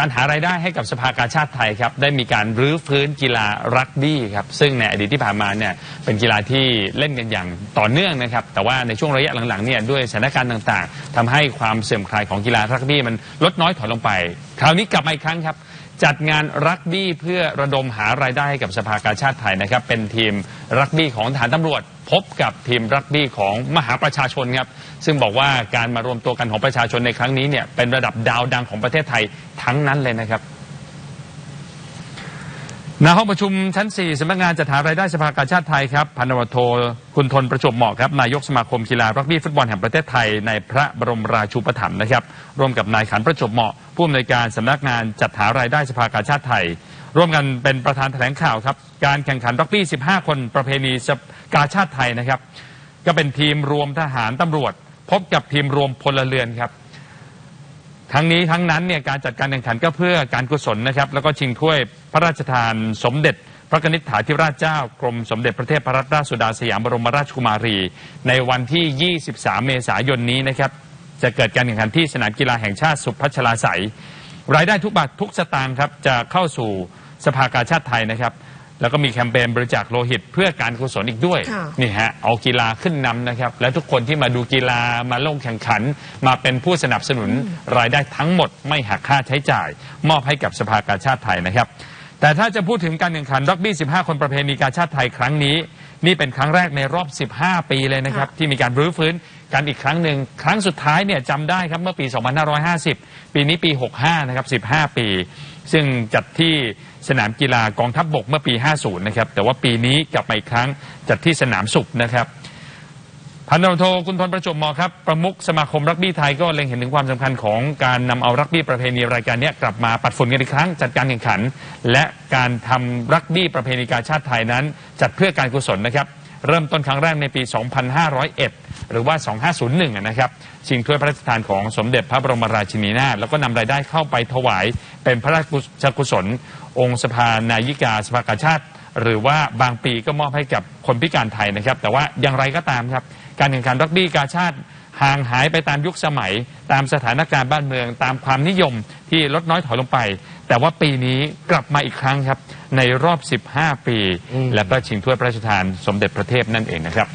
การหารายได้ให้กับสภากาชาติไทยครับได้มีการรื้อฟื้นกีฬารักบี้ครับซึ่งในอดีตที่ผ่านมาเนี่ยเป็นกีฬาที่เล่นกันอย่างต่อเนื่องนะครับแต่ว่าในช่วงระยะหลังๆเนี่ยด้วยสถานการณ์ต่างๆทำให้ความเสื่อมคลายของกีฬารักบี้มันลดน้อยถอยลงไป คราวนี้กลับมาอีกครั้งครับ จัดงานรักบี้เพื่อระดมหารายได้ให้กับสภากาชาติไทยนะครับ เป็นทีมรักบี้ของฐานตำรวจ พบกับทีมรักบี้ของมหาประชาชนครับ ซึ่งบอกว่าการมารวมตัวกันของประชาชนในครั้งนี้เนี่ยเป็นระดับดาวดังของประเทศไทยทั้งนั้นเลยนะครับ ณห้องประชุมชั้น 4สำนักงานจัดหารายได้สภากาชาติไทยครับพันวโทคุณทนประจวบเหมาะครับนายกสมาคมกีฬารักบี้ฟุตบอลแห่งประเทศไทยในพระบรมราชูปถัมภ์นะครับ ร่วมกับนายขันประจวบเหมาะผู้อำนวยการสำนักงานจัดหารายได้สภากาชาติไทย ร่วมกันเป็นประธานแถลงข่าวครับ การแข่งขันรักบี้ 15 คนประเพณีสกาชาติไทยนะครับ ก็เป็นทีมรวมทหารตำรวจ พบกับทีมรวมพลเรือนครับ ทั้งนี้ทั้งนั้นเนี่ยการจัดการแข่งขันก็เพื่อการกุศลนะครับ แล้วก็ชิงถ้วยพระราชทานสมเด็จ พระกนิษฐาธิราชเจ้ากรมสมเด็จพระเทพรัตนราชสุดาสยามบรมราชกุมารี ในวันที่ 23 เมษายนนี้นะครับจะเกิดการแข่งขันที่สนามกีฬาแห่งชาติสุพัชลาไสยรายได้ทุกบาททุกสตางค์ครับจะเข้าสู่สภากาชาติไทยนะครับ แล้วก็มีแคมเปญบริจาคโลหิตเพื่อการกุศลอีกด้วยค่ะ นี่ฮะเอากีฬาขึ้นนำนะครับ และทุกคนที่มาดูกีฬามาลงแข่งขัน มาเป็นผู้สนับสนุนรายได้ทั้งหมด ไม่หักค่าใช้จ่าย มอบให้กับสภากาชาติไทยนะครับ แต่ถ้าจะพูดถึงการแข่งขันรักบี้ 15 คนประเพณีกาชาติไทยครั้งนี้ นี่เป็นครั้งแรกในรอบ 15 ปีเลยนะครับค่ะที่มีการรื้อฟื้นกันอีกครั้งหนึ่ง ครั้งสุดท้ายเนี่ยจำได้ครับเมื่อปี 2550 ปีนี้ปี 65 นะครับ 15 ปี ซึ่งจัดที่สนามกีฬากองทัพบบกเมื่อปี 50 นะครับ แต่ว่าปีนี้กลับมาอีกครั้งจัดที่สนามสุขนะครับ พันตำรวจโทคุณทนประจวบมอครับประมุขสมาคมรักบี้ไทยก็เล็งเห็นถึงความสำคัญของการนำเอารักบี้ประเพณีรายการเนี้ยกลับมาปัดฝุ่นกันอีกครั้ง จัดการแข่งขัน และการทำรักบี้ประเพณีกาชาติไทยนั้น จัดเพื่อการกุศลนะครับ เริ่มต้นครั้งแรกในปี 2501 หรือว่า 2501อะนะครับชิงถ้วยพระราชทานของสมเด็จพระบรมราชินีนาถแล้วก็นำรายได้เข้าไปถวายเป็นพระราชกุศลองค์สภานายิกาสภากาชาติ หรือว่าบางปีก็มอบให้กับคนพิการไทยนะครับ แต่ว่าอย่างไรก็ตามครับ การแข่งขันรักบี้กาชาติห่างหายไปตามยุคสมัย ตามสถานการณ์บ้านเมือง ตามความนิยมที่ลดน้อยถอยลงไป แต่ว่าปีนี้กลับมาอีกครั้งครับ ในรอบ 15 ปี และก็ชิงถ้วยพระราชทานสมเด็จพระเทพนั่นเองนะครับ